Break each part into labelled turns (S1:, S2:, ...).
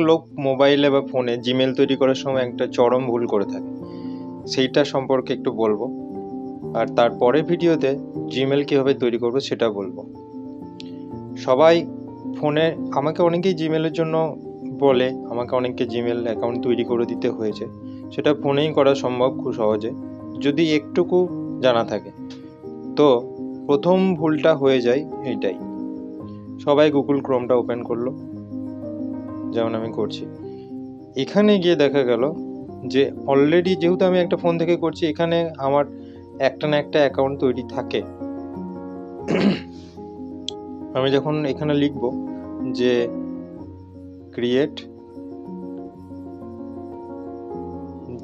S1: লোক মোবাইলে বা ফোনে জিমেল তৈরি করার সময় একটা চরম ভুল করে থাকে। সেইটা সম্পর্কে একটু বলব। আর তারপরে ভিডিওতে জিমেল কীভাবে তৈরি করব সেটা বলব। সবাই ফোনে আমাকে অনেকেই জিমেলের জন্য বলে, আমাকে অনেককে জিমেল অ্যাকাউন্ট তৈরি করে দিতে হয়েছে। সেটা ফোনেই করা সম্ভব খুব সহজে, যদি একটুকু জানা থাকে। তো প্রথম ভুলটা হয়ে যায় এইটাই। সবাই গুগল ক্রোমটা ওপেন করল। যেমন আমি করছি। এখানে গিয়ে দেখা গেল যে অলরেডি যেহেতু আমি একটা ফোন থেকে করছি, এখানে আমার একটা না একটা অ্যাকাউন্ট তৈরি থাকে। আমি যখন এখানে লিখব যে create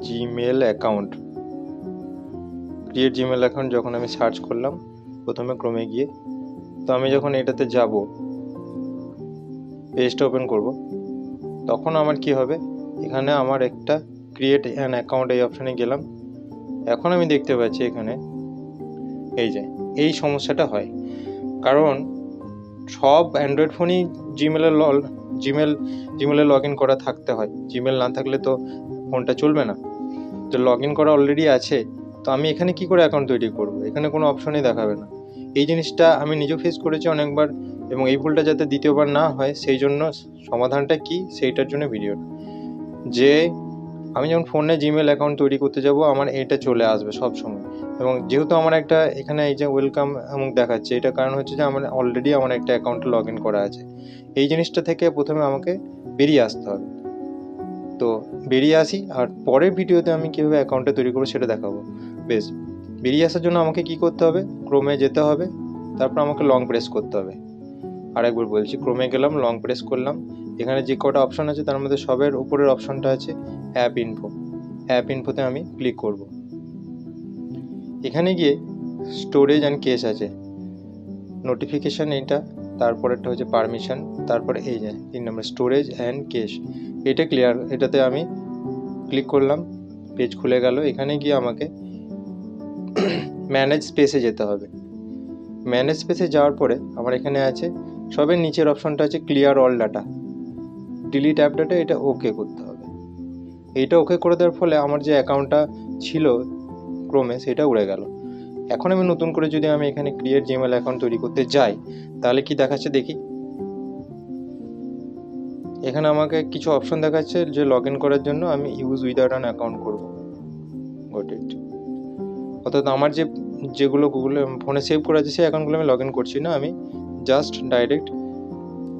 S1: Gmail account create Gmail account যখন আমি সার্চ করলাম প্রথমে ক্রমে গিয়ে, তো আমি যখন এটাতে যাব পেজটা ওপেন করব তখন আমার কি হবে? এখানে আমার একটা ক্রিয়েট অ্যান অ্যাকাউন্ট এই অপশানে গেলাম। এখন আমি দেখতে পাচ্ছি এখানে, এই যে, এই সমস্যাটা হয়। কারণ সব অ্যান্ড্রয়েড ফোনই জিমেলের লল জিমেল জিমেলে লগ ইন করা থাকতে হয়। জিমেল না থাকলে তো ফোনটা চলবে না। তো লগ ইন করা অলরেডি আছে। তো আমি এখানে কি করে অ্যাকাউন্ট তৈরি করব? এখানে কোনো অপশনই দেখাবে না। এই জিনিসটা আমি নিজেও ফেস করেছি অনেকবার এবং এই ভুলটা যাতে দ্বিতীয়বার না হয়, সেই জন্য সমাধানটা কি? সেইটার জন্য ভিডিও যে আমি যখন ফোনে জিমেল অ্যাকাউন্ট তৈরি করতে যাব, আমার এটা চলে আসবে সব সময় এবং যেহেতু আমার একটা এখানে এই যে ওয়েলকাম এবং দেখাচ্ছে এটা কারণ হচ্ছে যে আমার অলরেডি আমার একটা অ্যাকাউন্টে লগ ইন করা আছে। এই জিনিসটা থেকে প্রথমে আমাকে বেরিয়ে আসতে হবে। তো বেরিয়ে আসি, আর পরের ভিডিওতে আমি কীভাবে অ্যাকাউন্টটা তৈরি করব সেটা দেখাবো। বেশ। বেরিয়ে আসার জন্য আমাকে কি করতে হবে? ক্রোমে যেতে হবে, তারপর আমাকে লং প্রেস করতে হবে। আরেকবার বলছি, ক্রোমে গেলাম লং প্রেস করলাম। এখানে যে কটা অপশন আছে, তার মধ্যে সবের উপরের অপশনটা আছে অ্যাপ ইনফো অ্যাপ ইনফোতে আমি ক্লিক করব। এখানে গিয়ে স্টোরেজ অ্যান্ড কেস আছে। নোটিফিকেশান এইটা, তারপরেরটা হচ্ছে পারমিশন তারপরে এই যে তিন নম্বর স্টোরেজ অ্যান্ড কেস এটা ক্লিয়ার এটাতে আমি ক্লিক করলাম পেজ খুলে গেল। এখানে গিয়ে আমাকে ম্যানেজ স্পেসে যেতে হবে। ম্যানেজ স্পেসে যাওয়ার পরে আমার এখানে আছে, সবের নিচের অপশনটা আছে clear all data delete app data এটা ওকে করতে হবে। এইটা ওকে করে দেওয়ার ফলে আমার যে অ্যাকাউন্টটা ছিল ক্রমে সেটা উড়ে গেল। এখন আমি নতুন করে যদি আমি এখানে ক্রিয়েট জিমেল অ্যাকাউন্ট তৈরি করতে যাই, তাহলে কি দেখাচ্ছে দেখি? এখানে আমাকে কিছু অপশন দেখাচ্ছে যে লগ ইন করার জন্য আমি ইউজ উইদাউট অ্যান অ্যাকাউন্ট করব। গট ইট অর্থাৎ আমার যে যেগুলো গুগলে ফোনে সেভ করা আছে, সেই অ্যাকাউন্টগুলো আমি লগ ইন করছি না, আমি জাস্ট ডাইরেক্ট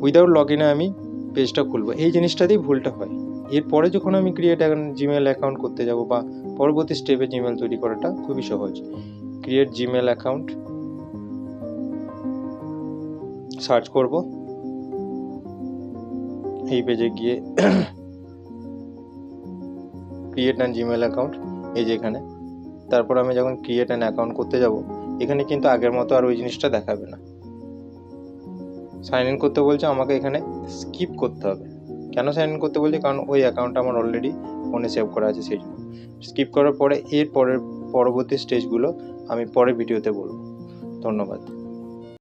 S1: উইদাউট লগ ইনে আমি পেজটা খুলবো। এই জিনিসটাতেই ভুলটা হয়। এরপরে যখন আমি ক্রিয়েট জিমেল অ্যাকাউন্ট করতে যাব বা পরবর্তী স্টেপে জিমেল তৈরি করাটা খুবই সহজ। ক্রিয়েট জিমেল অ্যাকাউন্ট সার্চ করব। এই পেজে গিয়ে ক্রিয়েট অ্যান্ড জিমেল অ্যাকাউন্ট এই যে এখানে। তারপর আমি যখন ক্রিয়েট অ্যান অ্যাকাউন্ট করতে যাব, এখানে কিন্তু আগের মতো আর ওই জিনিসটা দেখাবে না। সাইন ইন করতে বলছে, আমাকে এখানে স্কিপ করতে হবে। কেন সাইন ইন করতে বলছে? কারণ ওই অ্যাকাউন্টটা আমার অলরেডি ফোনে সেভ করা আছে সেই জন্য। স্কিপ করার পরে, এর পরের পরবর্তী স্টেজগুলো আমি পরে ভিডিওতে বলব। ধন্যবাদ।